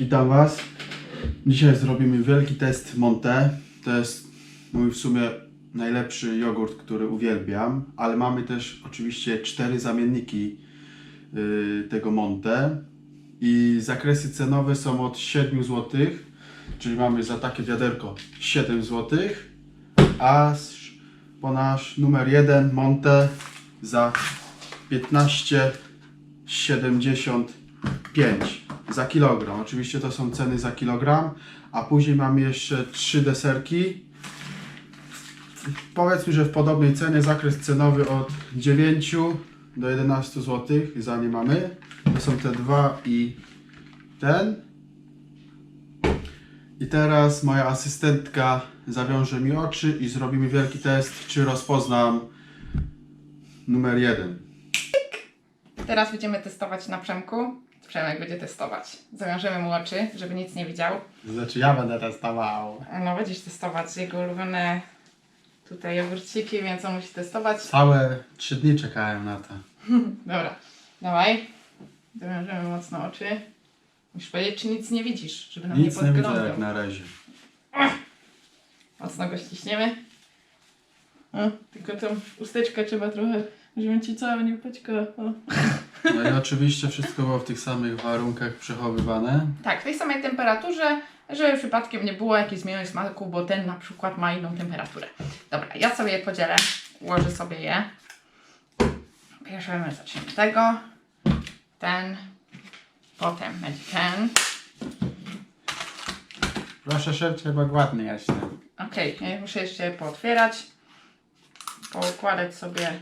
Witam Was. Dzisiaj zrobimy wielki test Monte. To jest mój w sumie najlepszy jogurt, który uwielbiam, ale mamy też oczywiście cztery zamienniki yy, tego Monte i zakresy cenowe są od 7 zł, czyli mamy za takie wiaderko 7 zł, a po nasz numer 1 Monte za 15,75 za kilogram. Oczywiście to są ceny za kilogram, a później mamy jeszcze trzy deserki. Powiedzmy, że w podobnej cenie zakres cenowy od 9 do 11 zł za nie mamy. To są te dwa i ten. I teraz moja asystentka zawiąże mi oczy i zrobimy wielki test, czy rozpoznam numer jeden. Teraz będziemy testować na Przemku. Przemek będzie testować. Zawiążemy mu oczy, żeby nic nie widział. Znaczy ja będę testował. No będziesz testować jego ulubione tutaj jogurciki, więc on musi testować. Całe trzy dni czekałem na to. Dobra, dawaj. Zawiążemy mocno oczy. Musisz powiedzieć, czy nic nie widzisz, żeby nam Nic nie nie widzę podglądał. jak na razie. Mocno go ściśniemy. O, tylko tą usteczkę trzeba trochę, żeby ci cała nie. O. No i oczywiście wszystko było w tych samych warunkach przechowywane. Tak, w tej samej temperaturze, żeby przypadkiem nie było jakiejś zmiany smaku, bo ten na przykład ma inną temperaturę. Dobra, ja sobie je podzielę, ułożę sobie je. Bierzemy, zaczniemy tego, ten, potem będzie ten. Proszę szybciej, bo głodny jestem. Okej, ja muszę jeszcze je pootwierać, poukładać sobie,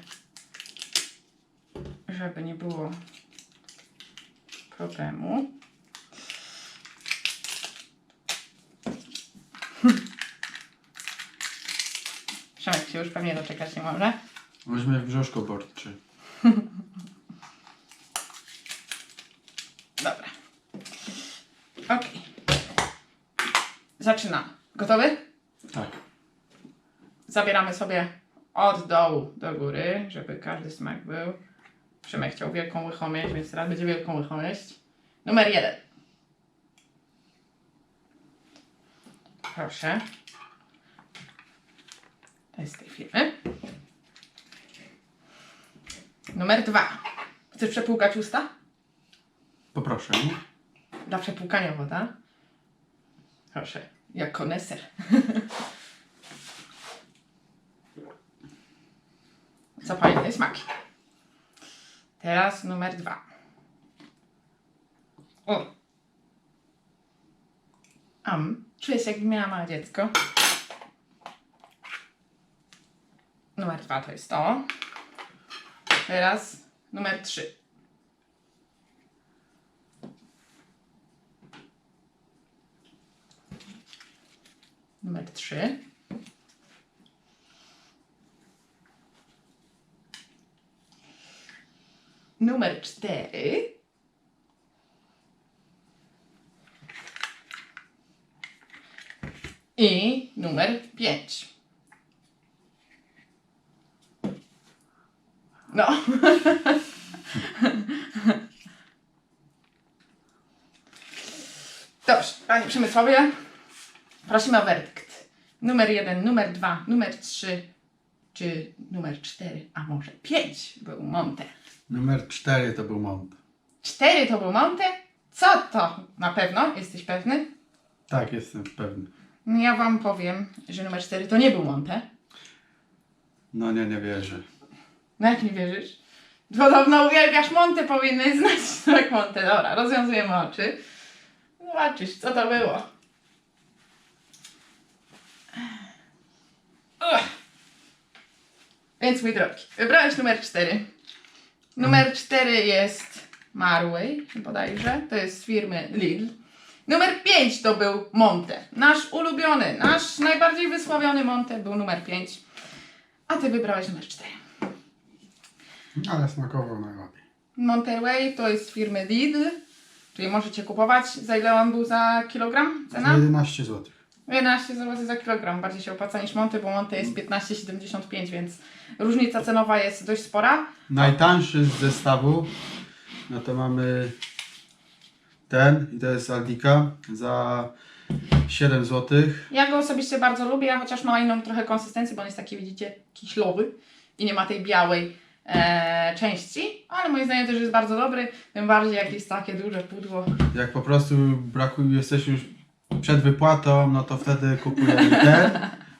żeby nie było problemu. Przemek się już pewnie doczekać nie może. Weźmy w brzuszku portczy. Dobra. Okej. Zaczynamy. Gotowy? Tak. Zabieramy sobie od dołu do góry, żeby każdy smak był. Przemek chciał wielką łychą jeść, więc teraz będzie wielką łychą jeść. Numer jeden. Proszę. To jest z tej firmy. Numer dwa. Chcesz przepłukać usta? Poproszę. Dla przepłukania woda. Proszę, jak koneser. Zapalny smak. Teraz numer dwa. O. Am, czuję się jakby miała małe dziecko. Numer dwa to jest to. Teraz numer trzy. Numer trzy. Numer cztery. I numer pięć. No. Dobrze, Panie Przemysławie, prosimy o werdykt. Numer jeden, numer dwa, numer trzy, czy numer cztery, a może pięć był Monte. Numer cztery to był Mont. Cztery to był Monte? Co to? Na pewno? Jesteś pewny? Tak, jestem pewny. No Ja wam powiem, że numer cztery to nie był Monte. No nie, nie wierzę. No jak nie wierzysz? Podobno uwielbiasz Monte, powinny znać smak Monte. Dobra, rozwiązujemy oczy. Zobaczysz, co to było. Ugh. Więc mój drogi, wybrałeś numer 4. Numer 4 jest Marway, bodajże. To jest z firmy Lidl. Numer 5 to był Monte. Nasz ulubiony, nasz najbardziej wysławiony Monte był numer 5. A ty wybrałeś numer 4. Ale smakował najlepiej. Monterey to jest z firmy Lidl, czyli możecie kupować. Za ile on był za kilogram? Za Cena? 11 zł. 11 zł za kilogram. Bardziej się opłaca niż Monty, bo Monty jest 15,75, więc różnica cenowa jest dość spora. Najtańszy z zestawu, no to mamy ten i to jest Aldika za 7 zł. Ja go osobiście bardzo lubię, chociaż ma inną trochę konsystencję, bo on jest taki, widzicie, kiślowy i nie ma tej białej e, części, ale moim zdaniem też jest bardzo dobry, tym bardziej jak jest takie duże pudło. Jak po prostu brakuje, jesteś już przed wypłatą, no to wtedy kupujemy ten,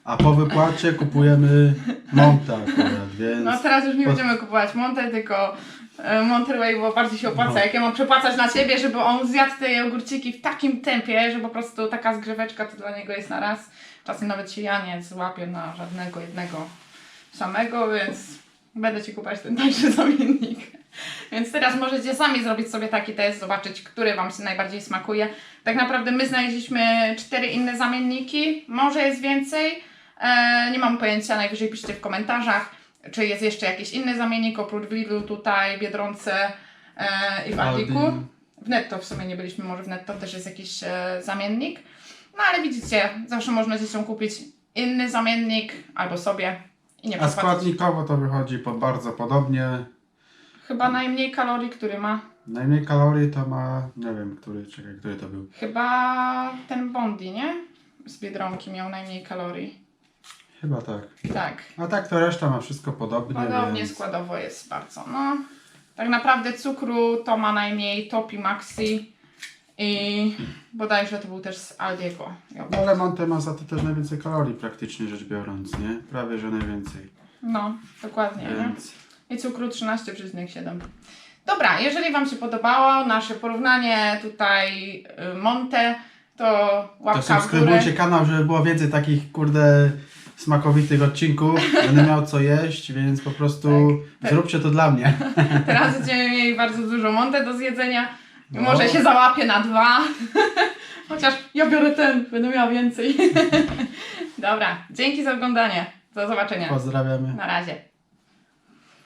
a po wypłacie kupujemy Monta akurat, więc... No teraz już nie będziemy kupować Monte, tylko e, Monterey, bo bardziej się opłaca. No. Jak ja mam przepłacać na ciebie, żeby on zjadł te jogurciki w takim tempie, że po prostu taka zgrzeweczka to dla niego jest na raz. Czasem nawet się ja nie złapię na żadnego jednego samego, więc będę ci kupować ten tańszy zamiennik. Więc teraz możecie sami zrobić sobie taki test, zobaczyć, który Wam się najbardziej smakuje. Tak naprawdę my znaleźliśmy cztery inne zamienniki, może jest więcej, e, nie mam pojęcia, najwyżej piszcie w komentarzach, czy jest jeszcze jakiś inny zamiennik oprócz Lidlu tutaj, Biedronce e, i w Aldiku. Aldi. W Netto w sumie nie byliśmy, może w Netto też jest jakiś e, zamiennik. No ale widzicie, zawsze można dzieciom kupić inny zamiennik albo sobie i nie A składnikowo to wychodzi po bardzo podobnie. Chyba najmniej kalorii, który ma. Najmniej kalorii to ma, nie wiem, który, czekaj, który to był. Chyba ten Bondi, nie? Z Biedronki miał najmniej kalorii. Chyba tak. Tak. A tak to reszta ma wszystko podobnie, Podobnie więc... składowo jest bardzo. No, tak naprawdę cukru to ma najmniej Topi Maxi i bodajże to był też z Aldiego. No ale Monte ma za to też najwięcej kalorii praktycznie rzecz biorąc, nie? Prawie, że najwięcej. No, dokładnie. Nie? Więc... I cukru 13,7. Dobra, jeżeli Wam się podobało nasze porównanie tutaj y, Monte, to To łapka górę. subskrybujcie kanał, żeby było więcej takich, kurde, smakowitych odcinków. Będę miał co jeść, więc po prostu Tak. zróbcie to dla mnie. Teraz będziemy mieli bardzo dużo Monte do zjedzenia. No. Może się załapię na dwa. Chociaż ja biorę ten, będę miała więcej. Dobra, dzięki za oglądanie. Do zobaczenia. Pozdrawiamy. Na razie.